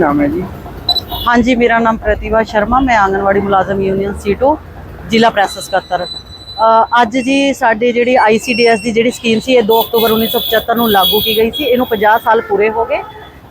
ਨਾਮ ਹੈ ਜੀ? ਹਾਂਜੀ, ਮੇਰਾ ਨਾਮ ਪ੍ਰਤਿਭਾ ਸ਼ਰਮਾ, ਮੈਂ ਆਂਗਨਵਾੜੀ ਮੁਲਾਜ਼ਮ ਯੂਨੀਅਨ ਸੀਟੋ ਜ਼ਿਲ੍ਹਾ ਪ੍ਰੈਸ ਸਕੱਤਰ ਅੱਜ ਜੀ ਸਾਡੇ ਜਿਹੜੀ ਆਈਸੀਡੀਐਸ ਦੀ ਜਿਹੜੀ ਸਕੀਮ ਸੀ, ਇਹ 2 ਅਕਤੂਬਰ 1975 ਨੂੰ ਲਾਗੂ ਕੀ ਗਈ ਸੀ। ਇਹਨੂੰ 50 ਸਾਲ ਪੂਰੇ ਹੋ ਗਏ।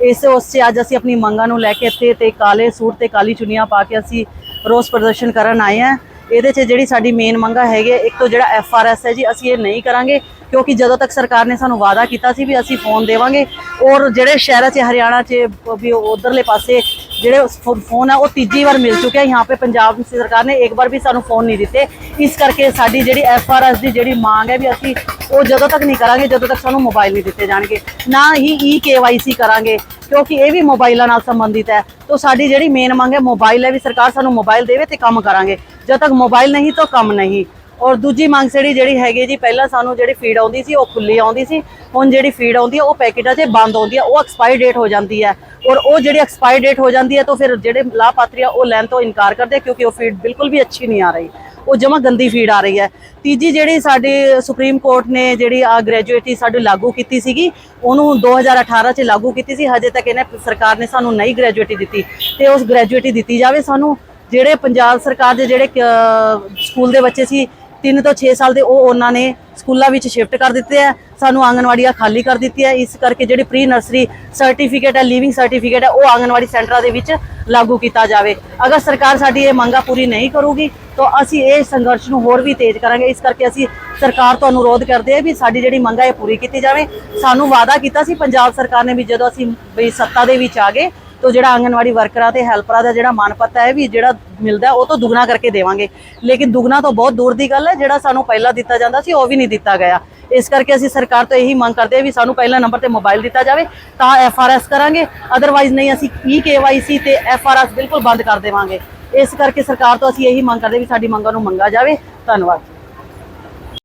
ਇਸ ਉਸ 'ਚ ਅੱਜ ਅਸੀਂ ਆਪਣੀ ਮੰਗਾਂ ਨੂੰ ਲੈ ਕੇ ਇੱਥੇ ਤੇ ਕਾਲੇ ਸੂਟ ਤੇ ਕਾਲੀ ਚੁੰਨੀਆਂ ਪਾ ਕੇ ਅਸੀਂ ਰੋਸ ਪ੍ਰਦਰਸ਼ਨ ਕਰਨ ਆਏ ਹਾਂ। ਇਹਦੇ 'ਚ ਜਿਹੜੀ ਸਾਡੀ ਮੇਨ ਮੰਗਾ ਹੈਗੇ ਇੱਕ ਤੋਂ ਜਿਹੜਾ ਐਫਆਰਐਸ ਹੈ ਜੀ, ਅਸੀਂ ਇਹ ਨਹੀਂ ਕਰਾਂਗੇ, ਕਿਉਂਕਿ ਜਦੋਂ ਤੱਕ ਸਰਕਾਰ ਨੇ ਸਾਨੂੰ ਵਾਅਦਾ ਕੀਤਾ ਸੀ ਵੀ ਅਸੀਂ ਫੋਨ ਦੇਵਾਂਗੇ, ਔਰ ਜਿਹੜੇ ਸ਼ਹਿਰਾਂ 'ਚ, ਹਰਿਆਣਾ 'ਚ, ਵੀ ਉਧਰਲੇ ਪਾਸੇ ਜਿਹੜੇ ਫੋ- ਫੋਨ ਆ ਉਹ ਤੀਜੀ ਵਾਰ ਮਿਲ ਚੁੱਕਿਆ यहाँ पे ਪੰਜਾਬ ਸਰਕਾਰ ਨੇ ਇੱਕ ਵਾਰ ਵੀ ਸਾਨੂੰ ਫੋਨ ਨਹੀਂ ਦਿੱਤੇ ਇਸ ਕਰਕੇ ਸਾਡੀ ਜਿਹੜੀ ਐਫਆਰਐਸ ਦੀ ਜਿਹੜੀ ਮੰਗ ਹੈ ਵੀ ਅਸੀਂ ਉਹ ਜਦੋਂ ਤੱਕ ਨਹੀਂ ਕਰਾਂਗੇ ਜਦੋਂ ਤੱਕ ਸਾਨੂੰ ਮੋਬਾਈਲ ਨਹੀਂ ਦਿੱਤੇ ਜਾਣਗੇ ਨਾ ਹੀ ਈ ਕੇਵਾਈਸੀ ਕਰਾਂਗੇ ਕਿਉਂਕਿ ਇਹ ਵੀ ਮੋਬਾਈਲਾਂ ਨਾਲ ਸੰਬੰਧਿਤ ਹੈ ਤਾਂ ਸਾਡੀ ਜਿਹੜੀ ਮੇਨ ਮੰਗ ਹੈ ਮੋਬਾਈਲ ਹੈ ਵੀ ਸਰਕਾਰ ਸਾਨੂੰ ਮੋਬਾਈਲ ਦੇਵੇ ਤੇ ਕੰਮ ਕਰਾਂਗੇ ਜਦ ਤੱਕ ਮੋਬਾਈਲ ਨਹੀਂ ਤਾਂ ਕੰਮ ਨਹੀਂ ਔਰ ਦੂਜੀ ਮੰਗ ਜਿਹੜੀ ਜਿਹੜੀ ਹੈਗੀ ਜੀ, ਪਹਿਲਾਂ ਸਾਨੂੰ ਜਿਹੜੀ ਫੀਡ ਆਉਂਦੀ ਸੀ, ਉਹ ਖੁੱਲੀ ਆਉਂਦੀ ਸੀ। ਹੁਣ ਜਿਹੜੀ ਫੀਡ ਆਉਂਦੀ ਹੈ ਉਹ ਪੈਕੇਟਾਂ 'ਚ ਬੰਦ ਆਉਂਦੀ ਹੈ ਉਹ ਐਕਸਪਾਇਰ ਡੇਟ ਹੋ ਜਾਂਦੀ ਹੈ ਔਰ ਉਹ ਜਿਹੜੀ ਐਕਸਪਾਇਰ ਡੇਟ ਹੋ ਜਾਂਦੀ ਹੈ ਤਾਂ ਫਿਰ ਜਿਹੜੇ ਲਾਭਪਾਤਰੀ ਆ, ਉਹ ਲੈਣ ਤੋਂ ਇਨਕਾਰ ਕਰਦੇ ਕਿਉਂਕਿ ਉਹ ਫੀਡ ਬਿਲਕੁਲ ਵੀ ਅੱਛੀ ਨਹੀਂ ਆ ਰਹੀ। ਉਹ ਜਮਾ ਗੰਦੀ ਫੀਡ ਆ ਰਹੀ ਹੈ ਤੀਜੀ ਜਿਹੜੀ ਸਾਡੀ ਸੁਪਰੀਮ ਕੋਰਟ ਨੇ ਜਿਹੜੀ ਆ ਗ੍ਰੈਜੂਏਟੀ ਸਾਡੇ ਲਾਗੂ ਕੀਤੀ ਸੀਗੀ, ਉਹਨੂੰ 2018 ਚ ਲਾਗੂ ਕੀਤੀ ਸੀ, ਹਜੇ ਤੱਕ ਇਹਨੇ ਸਰਕਾਰ ਨੇ ਸਾਨੂੰ ਨਈ ਗ੍ਰੈਜੂਏਟੀ ਦਿੱਤੀ। ਤੇ ਉਸ ਗ੍ਰੈਜੂਏਟੀ ਦਿੱਤੀ ਜਾਵੇ ਸਾਨੂੰ, ਜਿਹੜੇ ਪੰਜਾਬ ਸਰਕਾਰ ਦੇ ਜਿਹੜੇ ਸਕੂਲ ਦੇ ਬੱਚੇ ਸੀ 3 ਤੋਂ 6 ਸਾਲ ਦੇ ਉਹ ਉਹਨਾਂ ਨੇ ਸਕੂਲਾਂ ਵਿੱਚ ਸ਼ਿਫਟ ਕਰ ਦਿੱਤੇ ਆ, ਸਾਨੂੰ ਆਂਗਨਵਾੜੀਆਂ ਖਾਲੀ ਕਰ ਦਿੱਤੀ ਹੈ ਇਸ ਕਰਕੇ ਜਿਹੜੀ ਪ੍ਰੀ ਨਰਸਰੀ ਸਰਟੀਫਿਕੇਟ ਹੈ ਲਿਵਿੰਗ ਸਰਟੀਫਿਕੇਟ ਹੈ ਉਹ ਆਂਗਨਵਾੜੀ ਸੈਂਟਰਾਂ ਦੇ ਵਿੱਚ ਲਾਗੂ ਕੀਤਾ ਜਾਵੇ। ਅਗਰ ਸਰਕਾਰ ਸਾਡੀ ਇਹ ਮੰਗਾਂ ਪੂਰੀ ਨਹੀਂ ਕਰੂਗੀ, ਤਾਂ ਅਸੀਂ ਇਹ ਸੰਘਰਸ਼ ਨੂੰ ਹੋਰ ਵੀ ਤੇਜ਼ ਕਰਾਂਗੇ। ਇਸ ਕਰਕੇ ਅਸੀਂ ਸਰਕਾਰ ਤੋਂ ਅਨੁਰੋਧ ਕਰਦੇ ਹਾਂ ਵੀ ਸਾਡੀ ਜਿਹੜੀ ਮੰਗਾਂ ਇਹ ਪੂਰੀ ਕੀਤੀ ਜਾਵੇ। ਸਾਨੂੰ ਵਾਅਦਾ ਕੀਤਾ ਸੀ, ਪੰਜਾਬ ਸਰਕਾਰ ਨੇ ਵੀ ਜਦੋਂ ਅਸੀਂ ਵੀ ਸੱਤਾ ਦੇ ਵਿੱਚ ਆ ਗਏ ਤੋ ਜਿਹੜਾ ਆਂਗਨਵਾੜੀ ਵਰਕਰਾਂ ਤੇ ਹੈਲਪਰਾਂ ਦਾ ਜਿਹੜਾ ਮਾਨਪੱਤਾ ਹੈ ਵੀ ਜਿਹੜਾ ਮਿਲਦਾ, ਉਹ ਤੋਂ ਦੁੱਗਣਾ ਕਰਕੇ ਦੇਵਾਂਗੇ। ਲੇਕਿਨ ਦੁੱਗਣਾ ਤੋਂ ਬਹੁਤ ਦੂਰ ਦੀ ਗੱਲ ਹੈ, ਜਿਹੜਾ ਸਾਨੂੰ ਪਹਿਲਾਂ ਦਿੱਤਾ ਜਾਂਦਾ ਸੀ, ਉਹ ਵੀ ਨਹੀਂ ਦਿੱਤਾ ਗਿਆ। ਇਸ ਕਰਕੇ ਅਸੀਂ ਸਰਕਾਰ ਤੋਂ ਇਹੀ ਮੰਗ ਕਰਦੇ ਹਾਂ ਵੀ ਸਾਨੂੰ ਪਹਿਲਾ ਨੰਬਰ ਤੇ ਮੋਬਾਈਲ ਦਿੱਤਾ ਜਾਵੇ, ਤਾਂ ਐਫਆਰਐਸ ਕਰਾਂਗੇ। ਅਦਰਵਾਈਜ਼ ਨਹੀਂ, ਅਸੀਂ ਈ ਕੇਵਾਈਸੀ ਤੇ ਐਫਆਰਐਸ ਬਿਲਕੁਲ ਬੰਦ ਕਰ ਦੇਵਾਂਗੇ। ਇਸ ਕਰਕੇ ਸਰਕਾਰ ਤੋਂ ਅਸੀਂ ਇਹੀ ਮੰਗ ਕਰਦੇ ਵੀ ਸਾਡੀ ਮੰਗਾਂ ਨੂੰ ਮੰਗਾ ਜਾਵੇ। ਧੰਨਵਾਦ।